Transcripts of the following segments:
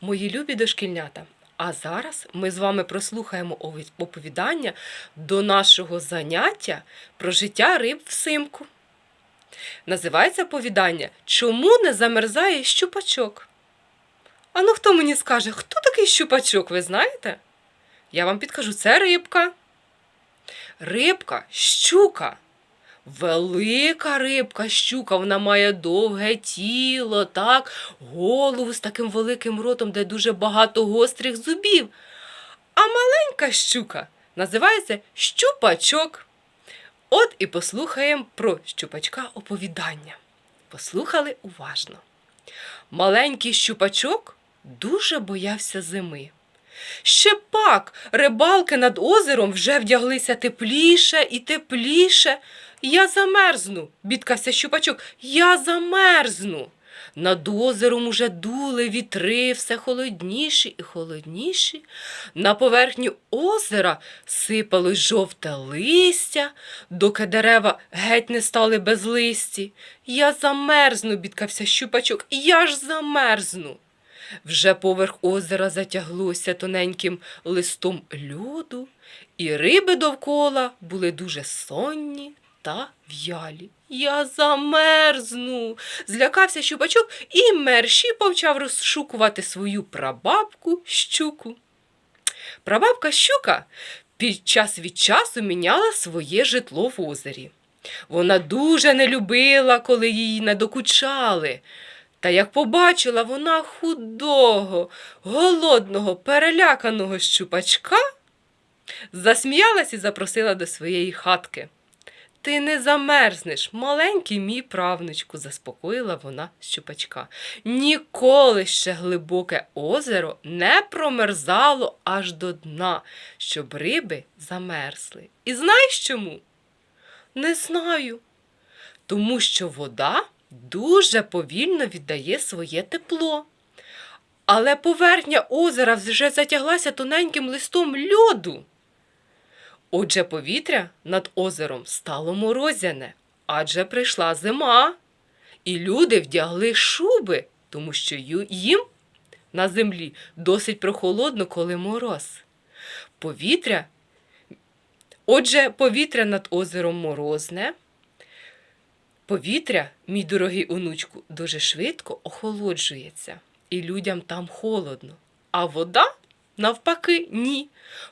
Мої любі дошкільнята. А зараз ми з вами прослухаємо оповідання до нашого заняття про життя риб взимку. Називається оповідання Чому не замерзає щупачок? А ну хто мені скаже, хто такий щупачок, ви знаєте? Я вам підкажу, це рибка. Рибка щука. Велика рибка щука, вона має довге тіло, так, голову з таким великим ротом, де дуже багато гострих зубів. А маленька щука називається щупачок. От і послухаємо про щупачка оповідання. Послухали уважно. Маленький щупачок дуже боявся зими. Ще пак рибалки над озером вже вдяглися тепліше і тепліше. Я замерзну, бідкався щупачок, я замерзну. Над озером уже дули вітри, все холодніші і холодніші. На поверхню озера сипалось жовте листя, доки дерева геть не стали без листі. Я замерзну, бідкався щупачок, я ж замерзну. Вже поверх озера затяглося тоненьким листом льоду, і риби довкола були дуже сонні та в'ялі. Я замерзну. Злякався щупачок і мерщій почав розшукувати свою прабабку щуку. Прабабка щука під час від часу міняла своє житло в озері. Вона дуже не любила, коли їй не докучали. Та як побачила вона худого, голодного, переляканого щупачка, засміялась і запросила до своєї хатки. Ти не замерзнеш, маленький мій правнучку, заспокоїла вона щупачка. Ніколи ще глибоке озеро не промерзало аж до дна, щоб риби замерзли. І знаєш чому? Не знаю. Тому що вода дуже повільно віддає своє тепло. Але поверхня озера вже затяглася тоненьким листом льоду. Отже, повітря над озером стало морозяне, адже прийшла зима, і люди вдягли шуби, тому що їм на землі досить прохолодно, коли мороз. Повітря, отже, повітря над озером морозне. Повітря, мій дорогий онучку, дуже швидко охолоджується, і людям там холодно. А вода, навпаки, ні.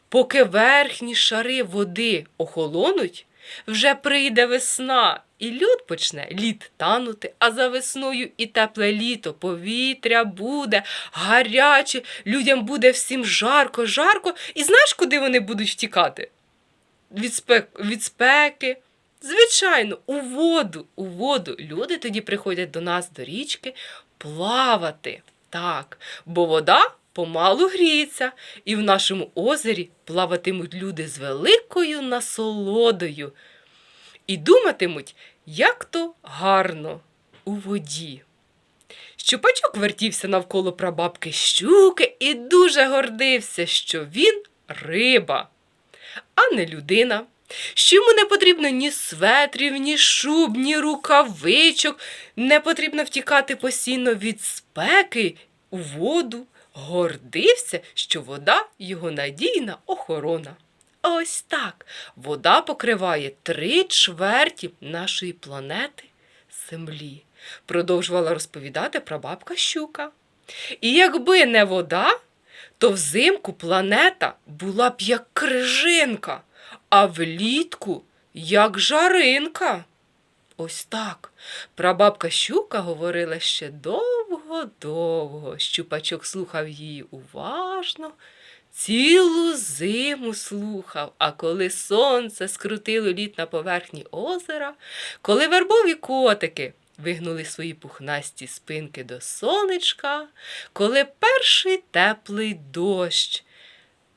Поки верхні шари води охолонуть, вже прийде весна, і лід почне лід танути, а за весною і тепле літо, повітря буде гаряче, людям буде всім жарко, жарко. І знаєш, куди вони будуть втікати? Від, спек... від спеки. Звичайно, у воду, у воду. Люди тоді приходять до нас до річки плавати. Так, бо вода помалу гріється, і в нашому озері плаватимуть люди з великою насолодою і думатимуть, як то гарно у воді. Щупачок вертівся навколо прабабки щуки і дуже гордився, що він риба, а не людина. Що йому не потрібно ні светрів, ні шуб, ні рукавичок, не потрібно втікати постійно від спеки у воду. Гордився, що вода його надійна охорона. Ось так вода покриває три чверті нашої планети Землі, продовжувала розповідати прабабка щука. І якби не вода, то взимку планета була б як крижинка, а влітку як жаринка. Ось так. Прабабка щука говорила ще довго-довго. Щупачок слухав її уважно, цілу зиму слухав, а коли сонце скрутило лід на поверхні озера, коли вербові котики вигнули свої пухнасті спинки до сонечка, коли перший теплий дощ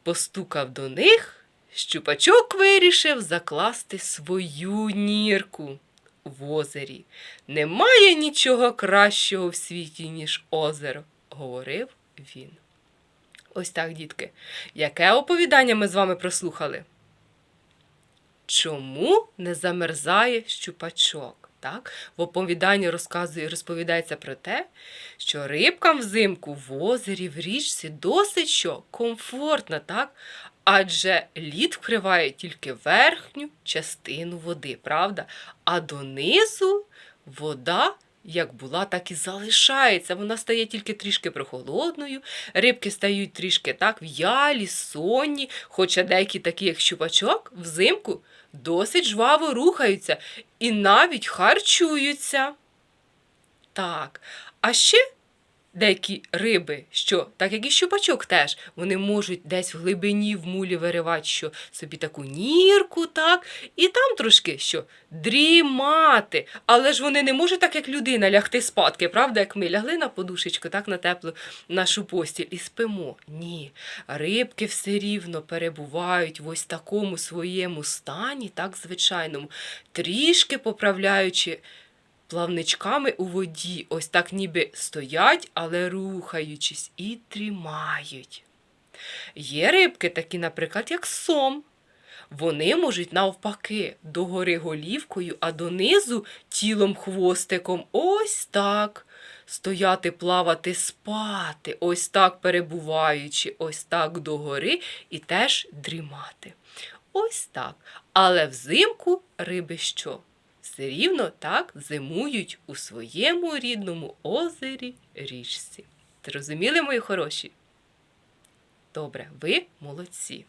постукав до них, щупачок вирішив закласти свою нірку в озері. Немає нічого кращого в світі, ніж озеро, говорив він. Ось так, дітки. Яке оповідання ми з вами прослухали? Чому не замерзає щупачок? Так? В оповіданні розказує, розповідається про те, що рибкам взимку в озері, в річці досить що комфортно, так? Адже лід вкриває тільки верхню частину води, правда? А донизу вода як була, так і залишається. Вона стає тільки трішки прохолодною, рибки стають трішки так в'ялі, сонні, хоча деякі, такі як щупачок, взимку досить жваво рухаються і навіть харчуються. Так, а ще деякі риби, що, так як і щупачок теж, вони можуть десь в глибині в мулі виривати що собі таку нірку, так, і там трошки що дрімати. Але ж вони не можуть так, як людина, лягти спадки, правда, як ми лягли на подушечку, так на теплу нашу постіль і спимо. Ні, рибки все рівно перебувають в ось такому своєму стані, так звичайному, трішки поправляючи плавничками у воді, ось так ніби стоять, але рухаючись і тримають. Є рибки такі, наприклад, як сом. Вони можуть навпаки догори голівкою, а донизу тілом хвостиком ось так. Стояти, плавати, спати, ось так перебуваючи, ось так догори і теж дрімати. Ось так. Але взимку риби що? Все рівно так зимують у своєму рідному озері річці. Зрозуміли, мої хороші? Добре, ви молодці.